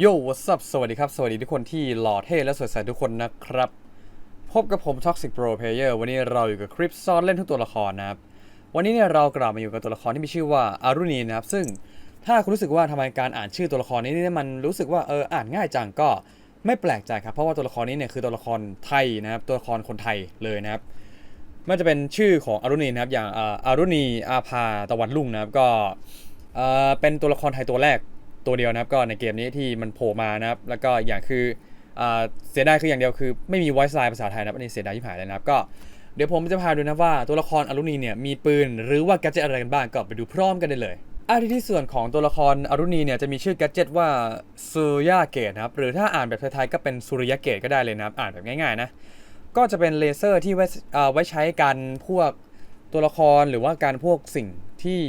โย่ what's up สวัสดีครับ สวัสดีทุกคนที่หล่อเท่และสดใสทุกคนนะครับ พบกับผม Toxic Pro Player วันนี้เราอยู่กับคลิปซ้อนเล่นทุกตัวละครนะครับ วันนี้เนี่ยเรากลับมาอยู่กับตัวละครที่มีชื่อว่าอารุณีนะครับ ซึ่งถ้าคุณรู้สึกว่าทำไมการอ่านชื่อตัวละครนี้เนี่ยมันรู้สึกว่าเอออ่านง่ายจังก็ไม่แปลกใจครับ เพราะว่าตัวละครนี้เนี่ยคือตัวละครไทยนะครับ ตัวละครคนไทยเลยนะครับม่ว่าจะเป็นชื่อของอารุณีนะครับ อย่างอารุณีอาภาตะวันรุ่งนะครับ ก็เออเป็นตัวละครไทยตัวแรก ตัวเดียวนะครับก็ในเกมนี้ที่มันโผล่มานะครับ แล้วก็อย่างคืออเสียดายคืออย่างเดียวคือไม่มี voice line ภาษาไทยนะครับอันนี้เสียดายที่หายเลยนะครับก็เดี๋ยวผมจะพาดูนะว่าตัวละครอรุณีเนี่ยมีปืนหรือว่าแกดเจิตอะไรกันบ้างก็ไปดูพร้อมกันได้เลยอาที่ที่ส่วนของตัวละครอรุณีเนี่ยจะมีชื่อแกดเจิตว่าสุริยะเกตนะครับหรือถ้าอ่านแบบไทยๆก็เป็นสุริยะเกตก็ได้เลยนะครับอ่านแบบง่ายๆนะก็จะเป็นเลเซอร์ที่ไว้ไว้ใช้การพวกตัวละครหรือว่าการพวกสิ่งที่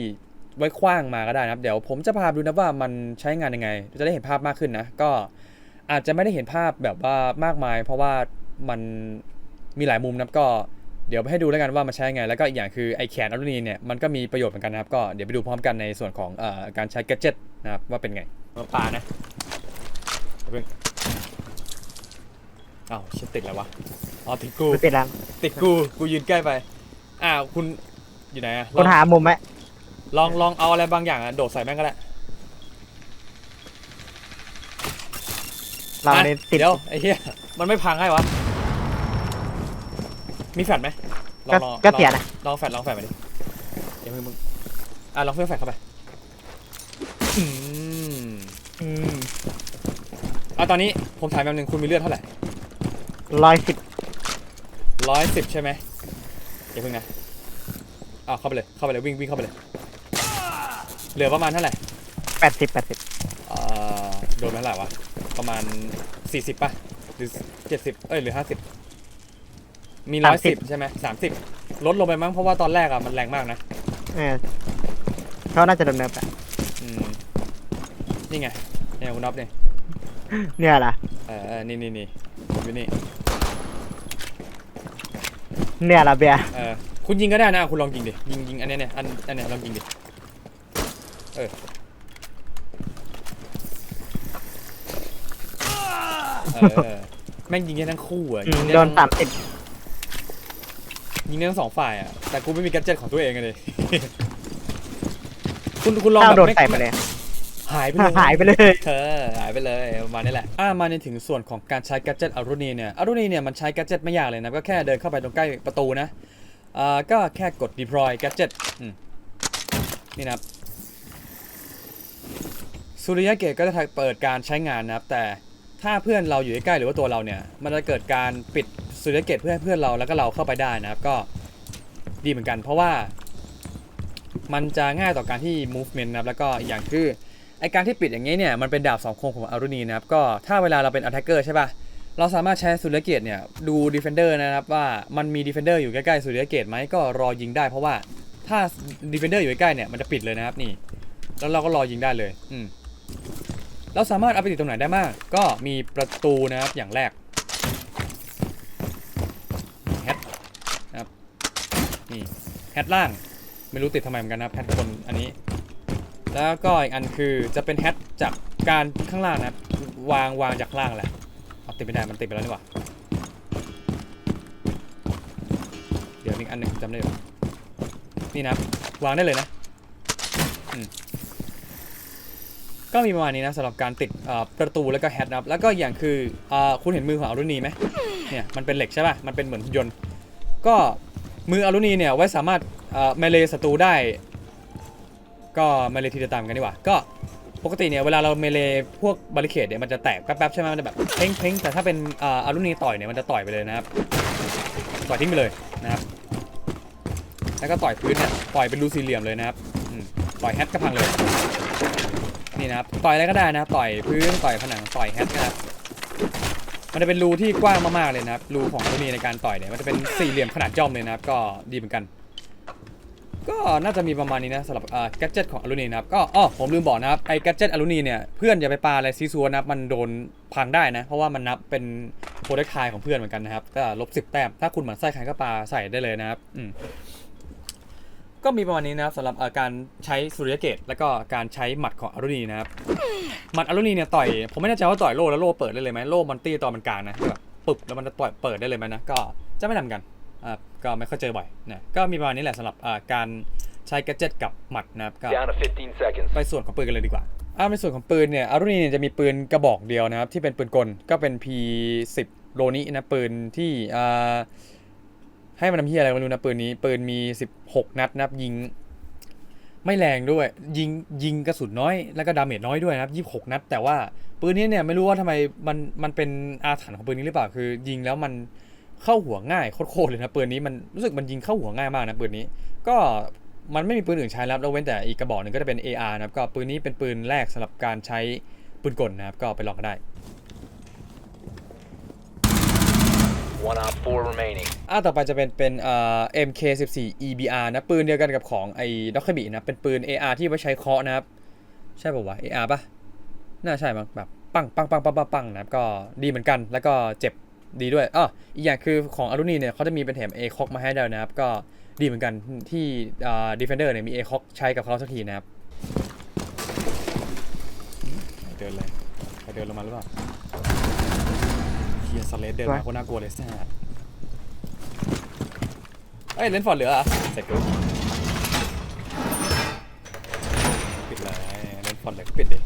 ไว้คว้างมาก็ได้นะครับ เดี๋ยวผมจะพาดูนะว่ามันใช้งานยังไง จะได้เห็นภาพมากขึ้นนะ ก็อาจจะไม่ได้เห็นภาพแบบว่ามากมาย เพราะว่ามันมีหลายมุมนะครับก็เดี๋ยวให้ดูแล้วกันว่ามันใช้ยังไง แล้วก็อีกอย่างคือไอแขนอลูนีเนี่ยมันก็มีประโยชน์เหมือนกันนะครับ ก็เดี๋ยวไปดูพร้อมกันในส่วนของเออการใช้แกดเจิตนะครับว่าเป็นไงมาปานะอย่าเพิ่งอ้าวเชิดติดแล้ววะอ๋อติดกูไม่เป็นไรติดกูกูยืนใกล้ไปอ้าวคุณอยู่ไหนอะลคุองณหามุมไหม ลองลองเอาอะไรบางอย่างอะโดดใส่แม่งก็ได้เราอะเนี่ยติดเดี๋ยวไอ้เหี้ยมันไม่พังให้วะ มีแฟลชไหมลองก็ลองก็เสียนะลองแฟลชลองแฟลชไปดิเดี๋ยวมึงมึงอะลองเฟื่องแฟลชเข้าไปอืมอืมอะตอนนี้ผมถามแบบหนึงคุณมีเลือดเท่าไหร่ร้อยสิบร้อยสิบใช่ไหมเดี๋ยวเพิ่งนะอ้าวเข้าไปเลยเข้าไปเลยวิ่งวิ่งเข้าไปเลย เหลือประมาณเท่าไหร่แปดสิบแปดสิบเอ่อโดนเท่าไหร่วะ ประมาณ40ป่ะ หรือ70เอ้ยหรือ50มี110ใช่ไหม30ลดลงไปมั้งเพราะว่าตอนแรกอะมันแรงมากนะเออเขาน่าจะดำเนินไปอืมนี่ไงเนี่ยคุณน็อปเนี่ยเนี่ยล่ะเออเออนี่นี่นี่อยู่นี่เนี่ยล่ะเบียร์เออคุณยิงก็ได้นะคุณลองยิงดิยิงยิงอันเนี้ยเนี่ยอันอันเนี้ยลองยิงดิ เออเออแม่งยิงได้ทั้งคู่อะอืยิมงได้โดนทั้งสามสิบยิงได้ทั้งสองฝ่ายอะแต่กูไม่มีแกดเจ็ตของตัวเองอะเลย คุณคุณลองเต้าแบบโดนไม่ใส่ไปเลย หายไปเลย หายไปเลยเออหายไปเลยประมาณนี้แหละอ่ามาในถึงส่วนของการใช้แกดเจ็ตอารุณีเนี่ยอารุณีเนี่ยมันใช้แกดเจ็ตไม่ยากเลยนะก็แค่เดินเข้าไปตรงใกล้ประตูนะอ่าก็แค่กด deploy gadget อืมนี่นะครับ สุริยะเกตก็จะเปิดการใช้งานนะครับ แต่ถ้าเพื่อนเราอยู่ใกล้หรือว่าตัวเราเนี่ย มันจะเกิดการปิดสุริยะเกตเพื่อให้เพื่อนเราแล้วก็เราเข้าไปได้นะครับ ก็ดีเหมือนกัน เพราะว่า มันจะง่ายต่อการที่ movement นะครับ แล้วก็อีกอย่างคือไอการที่ปิดอย่างนี้เนี่ยมันเป็นดาบสองคมของอารุณีนะครับก็ถ้าเวลาเราเป็น attacker ใช่ปะเราสามารถใช้สุริยะเกตเนี่ยดู defender นะครับว่ามันมี defender อยู่ใกล้ๆสุริยะเกตไหมก็รอยิงได้เพราะว่าถ้า defender อยู่ใกล้เนี่ยมันจะปิดเลยนะครับนี่แล้วเราก็รอยิงได้เลย อืม เราสามารถเอาไปติดตรงไหนได้บ้างก็มีประตูนะครับอย่างแรกแฮทนะครับนี่แฮทล่างไม่รู้ติดทำไมเหมือนกันนะครับแฮทบนอันนี้ แล้วก็อีกอันคือจะเป็นแฮทจากการข้างล่างนะครับวางวางจากล่างแหละเอาติดไม่ได้มันติดไปแล้วนี่หว่าเดี๋ยวอีกอันหนึ่งจำได้อยู่นี่นะวางได้เลยนะ ก็มีประมาณนี้นะสำหรับการติดประตูแล้วก็แฮทนะครับแล้วก็อย่างคืออคุณเห็นมือของอารุณีไหมเนี่ยมันเป็นเหล็กใช่ป่ะมันเป็นเหมือนยนต์ก็มืออารุณีเนี่ยไว้สามารถเอ่อเมเลศัตรูได้ ก็เมเลทีเดียวตามกันดีกว่าก็ปกติเนี่ยเวลาเราเมเลพวกบาริเคดเนี่ยมันจะแตกแป๊บๆใช่ไหมมันจะแบบเพ้งเพ้งแต่ถ้าเป็นอารุณีต่อยเนี่ยมันจะต่อยไปเลยนะครับต่อยทิ้งไปเลยนะครับแล้วก็ต่อยพื้นเนี่ยต่อยเป็นรูสี่เหลี่ยมเลยนะครับต่อยแฮทก็พังเลย นี่นะครับต่อยอะไรก็ได้นะครับต่อยพื้นต่อยผนังต่อยแฮทนะครับมันจะเป็นรูที่กว้างมากๆเลยนะครับรูของตัวนี้ในการต่อยเนี่ยมันจะเป็นสี่เหลี่ยมขนาดย่อมเลยนะครับ ก็ดีเหมือนกัน ก็น่าจะมีประมาณนี้นะสำหรับอ่าแกจิตของอลูนีนะครับก็อ๋อผมลืมบอกนะครับไอ้แกจิตอลูนีเนี่ยเพื่อนอย่าไปปาอะไรซีซัวนะครับมันโดนพังได้นะ เพราะว่ามันนับเป็นโปรเทคไทของเพื่อนเหมือนกันนะครับก็ลบสิบแต้มถ้าคุณเหมือนไส้ใครก็ปาใส่ได้เลยนะครับอืม ก็มีประมาณนี้นะครับสำหรับเอ่อการใช้สุริยเกต แล้วก็การใช้หมัดของอารุณีนะครับหมัดอารุณีเนี่ยต่อยผมไม่แน่ใจว่าต่อยโล่แล้วโล่เปิดได้เลยไหมโล่มันตีตอนมันกลางนะแบบปึ๊บแล้วมันจะต่อยเปิดได้เลยไหมนะก็จะไม่ทำกันอ่าก็ไม่ค่อยเจอบ่อยนะก็มีประมาณนี้แหละสำหรับอ่าการใช้แกดเจ็ตกับหมัดนะครับก็ Down to 15 seconds. ไปส่วนของปืนกันเลยดีกว่าอ่าในส่วนของปืนเนี่ยอารุณีเนี่ยจะมีปืนกระบอกเดียวนะครับที่เป็นปืนกลก็เป็น P10 โลนี้นะปืนที่อ่า ให้มันทำเฮียอะไรไม่รู้นะปืนนี้ปืนมี16นัดนะครับยิง ไม่แรงด้วย ยิงยิงกระสุนน้อยแล้วก็ดาเมจน้อยด้วยนะครับ26นัด แต่ว่าปืนนี้เนี่ยไม่รู้ว่าทำไมมันมันเป็นอาถรรพ์ของปืนนี้หรือเปล่าคือ ยิงแล้วมันเข้าหัวง่ายโคตรเลยนะปืนนี้มันรู้สึกมันยิงเข้าหัวง่ายมากนะปืนนี้ ก็มันไม่มีปืนอื่นใช้แล้วแล้วเว้นแต่อีกกระบอกหนึ่งก็จะเป็น AR นะครับก็ปืนนี้เป็นปืนแรกสำหรับการใช้ปืนกลนะครับก็ไปลองกันได้ One op four remaining. อ่าต่อไปจะเป็นเป็นเอ่อ MK14 EBR นะ ปืนเดียวกันกับของไอ้ด็อกเคบีนะ เป็นปืน AR ที่ไว้ใช้เคาะนะครับ ใช่ป่าวะ AR ปะน่าใช่มั้งแบบปังปังปังปังปังปังนะครับ ก็ดีเหมือนกันแล้วก็เจ็บดีด้วยอ้ออีกอย่างคือของอารุณีเนี่ยเขาจะมีเป็นแถม A คอกมาให้ด้วยนะครับ ก็ดีเหมือนกันที่อ่า Defender เนี่ยมี A คอกใช้กับเขาสักทีนะครับเดินเลยใครเดินลงมาหรือเปล่า เฮียสเลดเดินมาคนน่ากลัวเลยแซ่บเอ้ยเลนส์ฟอร์ดเหลือเหรอะเสร็จกูปิดเลยเลนส์ฟอร์ดเหลือก็ปิดดิ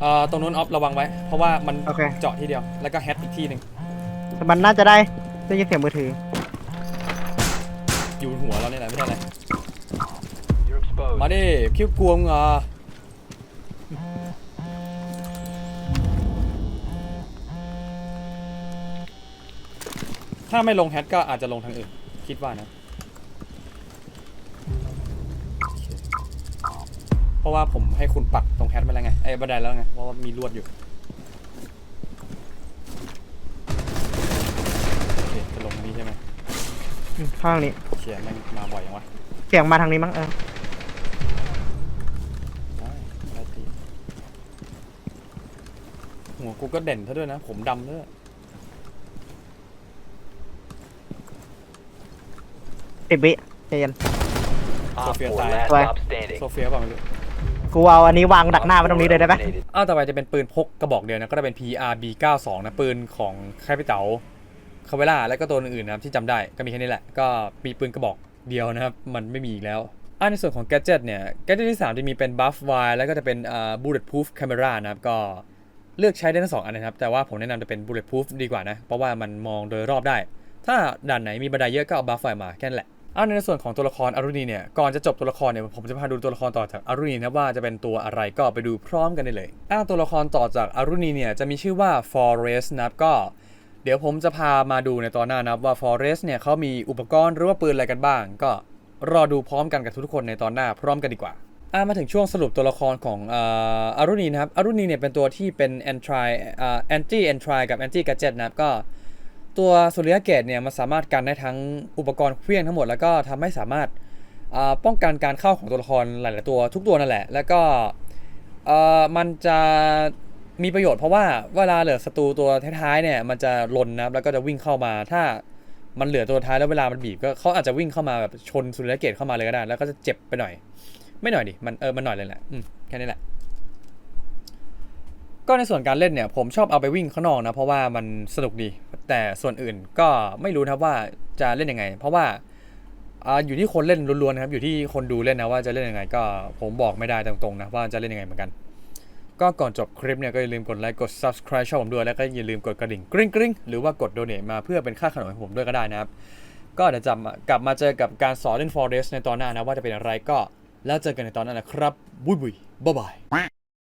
เอ่อตรงนู้นออฟระวังไว้ เพราะว่ามันโอเค เจาะที่เดียว แล้วก็แฮตอีกที่หนึ่งแต่มันน่าจะได้ได้ยินเสียงมือถือ อยู่บนหัวเราเนี่ยแหละไม่ใช่อะไร You're exposed. มาดิคิ้วกวงอ่ ถ้าไม่ลงแฮตก็อาจจะลงทางอื่น คิดว่านะ เพราะว่าผมให้คุณปักตรงแฮตไปแล้วไงไอ้บันไดแล้วไง เพราะว่ามีลวดอยู่โอเคจะลงทางนี้ใช่ไหมอืมข้างนี้เชียร์แม่งมาบ่อยยังวะเสียงมาทางนี้มั้งเออได้ได้ทีหัวกูก็เด่นซะด้วยนะ ผมดำด้วย สิบวิใจเย็น Op Sophia four died. last Why? op standing. โซเฟียเปล่าไม่รู้กูเอาอันนี้วางดักหน้าไว้ตรงนี้เลยได้ไหม Eliminated. อ้าวต่อไปจะเป็นปืนพกกระบอกเดียวนะ ก็จะเป็น PRB 92นะปืนของแคปิเตาคาเวล่าและก็ตัวอื่นๆนะครับที่จำได้ก็มีแค่นี้แหละ ก็มีปืนกระบอกเดียวนะครับ มันไม่มีอีกแล้วอ่าในส่วนของแก d เจ็ตเนี่ยแก d เจ็ตที่ 3 จะมีเป็น buff wire แล้วก็จะเป็นอ่า bulletproof camera นะครับ ก็เลือกใช้ได้ทั้งสองอันนะครับ แต่ว่าผมแนะนำจะเป็น bulletproof ดีกว่านะ เพราะว่ามันมองโดยรอบได้ ถ้าด่านไหนมีบันไดเยอะก็เอา buff wire มาแค่นั้นแหละ เอาในส่วนของตัวละครอารุณีเนี่ย ก่อนจะจบตัวละครเนี่ยผมจะพาดูตัวละครต่อจากอารุณีนะว่าจะเป็นตัวอะไรก็ไปดูพร้อมกันได้เลยอ้าวตัวละครต่อจากอารุณีเนี่ยจะมีชื่อว่า Forest นะครับก็ เดี๋ยวผมจะพามาดูในตอนหน้านะว่า Forest เนี่ยเขามีอุปกรณ์หรือว่าปืนอะไรกันบ้าง ก็รอดูพร้อมกันกับทุกๆคนในตอนหน้าพร้อมกันดีกว่าอ่ามาถึงช่วงสรุปตัวละครของอ่าอารุณีนะครับอารุณีเนี่ยเป็นตัวที่เป็น anti อ่า anti entry กับ anti gadget นะครับก็ ตัวสุริยะเกตเนี่ยมันสามารถกันได้ทั้งอุปกรณ์เครื่องทั้งหมด แล้วก็ทำให้สามารถป้องกันการเข้าของตัวละครหลาย ๆ ตัวทุกตัวนั่นแหละ แล้วก็มันจะมีประโยชน์เพราะว่าเวลาเหลือศัตรูตัวท้ายๆเนี่ยมันจะลนนะครับแล้วก็จะวิ่งเข้ามา ถ้ามันเหลือตัวท้ายแล้วเวลามันบีบก็เขาอาจจะวิ่งเข้ามาแบบชนสุริยะเกตเข้ามาเลยก็ได้แล้วก็จะเจ็บไปหน่อย ไม่หน่อยดิมันเออมันหน่อยเลยแหละแค่นี้แหละก็ในส่วนการเล่นเนี่ยผมชอบเอาไปวิ่งข้างนอกนะเพราะว่ามันสนุกดี แต่ส่วนอื่นก็ไม่รู้นะครับว่าจะเล่นยังไง เพราะว่าอยู่ที่คนเล่นล้วนๆนะครับอยู่ที่คนดูเล่นนะว่าจะเล่นยังไง ก็ผมบอกไม่ได้ตรงๆนะว่าจะเล่นยังไงเหมือนกัน ก็ก่อนจบคลิปเนี่ยก็อย่าลืมกดไลค์กด subscribe ช่องผมด้วยแล้วก็อย่าลืมกดกระดิ่งกริ๊งกริ๊งหรือว่ากด donate มาเพื่อเป็นค่าขนมให้ผมด้วยก็ได้นะครับ ก็เดี๋ยวจะกลับมาเจอกับการสอนเล่น Forest ในตอนหน้านะว่าจะเป็นอะไรก็แล้วเจอกันในตอนนั้นนะครับบุยบุยบ๊ายบาย